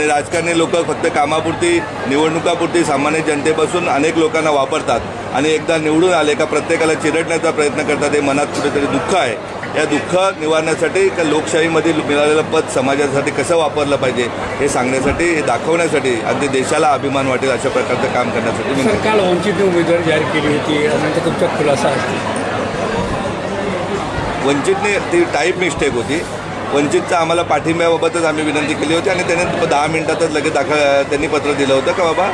आणि राजकारणी लोक फक्त कामापुरती निवडणुकापुरती सामान्य जनतेपासून अनेक लोकांना वापरतात आणि एकदा निवडून आले का प्रत्येकाला चिरडण्याचा प्रयत्न करतात हे मनात कुठेतरी दुःख आहे. या दुःख निवारण्यासाठी का लोकशाहीमध्ये मिळालेलं पद समाजासाठी कसं वापरलं पाहिजे हे सांगण्यासाठी हे दाखवण्यासाठी अगदी देशाला अभिमान वाटेल अशा प्रकारचं काम करण्यासाठी मी काल वंचितने उमेदवारी जाहीर केली होती नंतर तुमचा खुलासा असतो. वंचितने ती टाईप मिस्टेक होती. वंचितचा आम्हाला पाठिंब्याबाबतच आम्ही विनंती केली होती आणि त्याने दहा मिनिटातच लगेच दाखल त्यांनी पत्र दिलं होतं का बाबा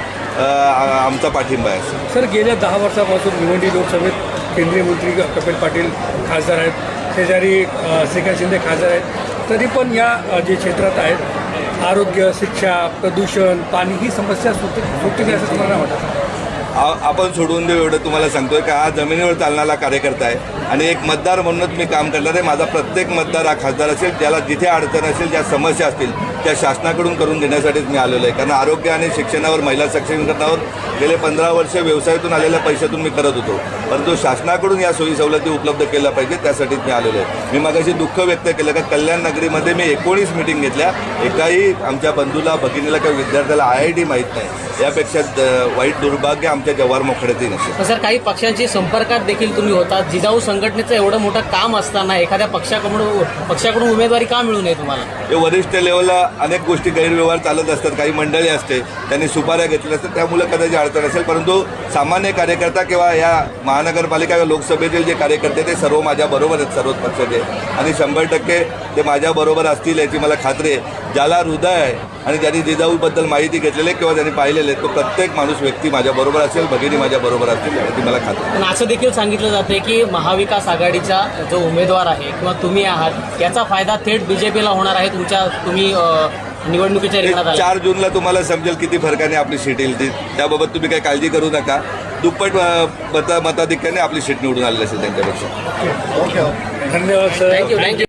आमचा पाठिंबा आहे. सर गेल्या दहा वर्षापासून भिवंडी लोकसभेत केंद्रीय मंत्री कपिल पाटील खासदार आहेत शेजारी श्रीकांत शिंदे खासदार आहेत. तरी पण या जे क्षेत्रात आहेत आरोग्य शिक्षा प्रदूषण पाणी ही समस्या सुट सुटली असं तुम्हाला वाटतं? आपण सोडून देऊ एवढं तुम्हाला सांगतोय का? हा जमिनीवर चालणारा कार्यकर्ता आहे. आणि एक मतदार म्हणूनच मी काम करणार आहे. माझा प्रत्येक मतदार हा खासदार असेल ज्याला जिथे अडचण असेल ज्या समस्या असतील त्या शासनाकडून करून घेण्यासाठीच मी आलेलो आहे. कारण आरोग्य आणि शिक्षणावर महिला सक्षमीकरणावर गेले पंधरा वर्ष व्यवसायातून आलेल्या पैशातून मी करत होतो. परंतु शासनाकडून या सोयी सवलती उपलब्ध केल्या पाहिजे त्यासाठीच मी आलेलो आहे. मी मगाशी दुःख व्यक्त केलं का कल्याण नगरीमध्ये मी एकोणीस मिटिंग घेतल्या. एकाही आमच्या बंधूला भगिनीला किंवा विद्यार्थ्याला आय आय टी माहीत नाही. यापेक्षा द- वाईट दुर्भाग्य आमच्या जवाहर मोखड्याचंही नसेल सर काही पक्षांची संपर्कात देखील तुम्ही होता. जिजाऊ संघटनेचं एवढं मोठं काम असताना एखाद्या पक्षाकडून पक्षाकडून उमेदवारी का मिळू नये तुम्हाला? हे वरिष्ठ लेवलला अनेक गोष्टी गैरव्यवहार चालत असतात. काही मंडळी असते त्यांनी सुपाऱ्या घेतल्या असतात. त्यामुळे कदाचित अडचण असेल. परंतु सामान्य कार्यकर्ता किंवा या महानगरपालिका किंवा लोकसभेतील जे कार्यकर्ते ते सर्व माझ्याबरोबर आहेत सर्वच पक्षाचे. आणि शंभर टक्के ते माझ्याबरोबर असतील याची मला खात्री आहे. ज्याला हृदय आहे आणि ज्यांनी जिजाऊबद्दल माहिती घेतलेली आहे किंवा ज्यांनी पाहिलेले आहे, तो प्रत्येक माणूस व्यक्ती माझ्या बरोबर असेल भगिनी माझ्या बरोबर असतील याची मला खात्री. पण असं देखील सांगितलं जाते की महाविकास आघाडीचा जो उमेदवार आहे किंवा तुम्ही आहात याचा फायदा थेट बीजेपीला होणार आहे तुमच्या तुम्ही निवडणुकीच्या रिंगणात चार जूनला तुम्हाला समजेल किती फरकाने आपली सीट येईल ती. त्याबाबत तुम्ही काही काळजी करू नका. दुप्पट मता मताधिक्याने आपली सीट निवडून आलेली असेल त्यांच्यापेक्षा. धन्यवाद सर थँक्यू थँक्यू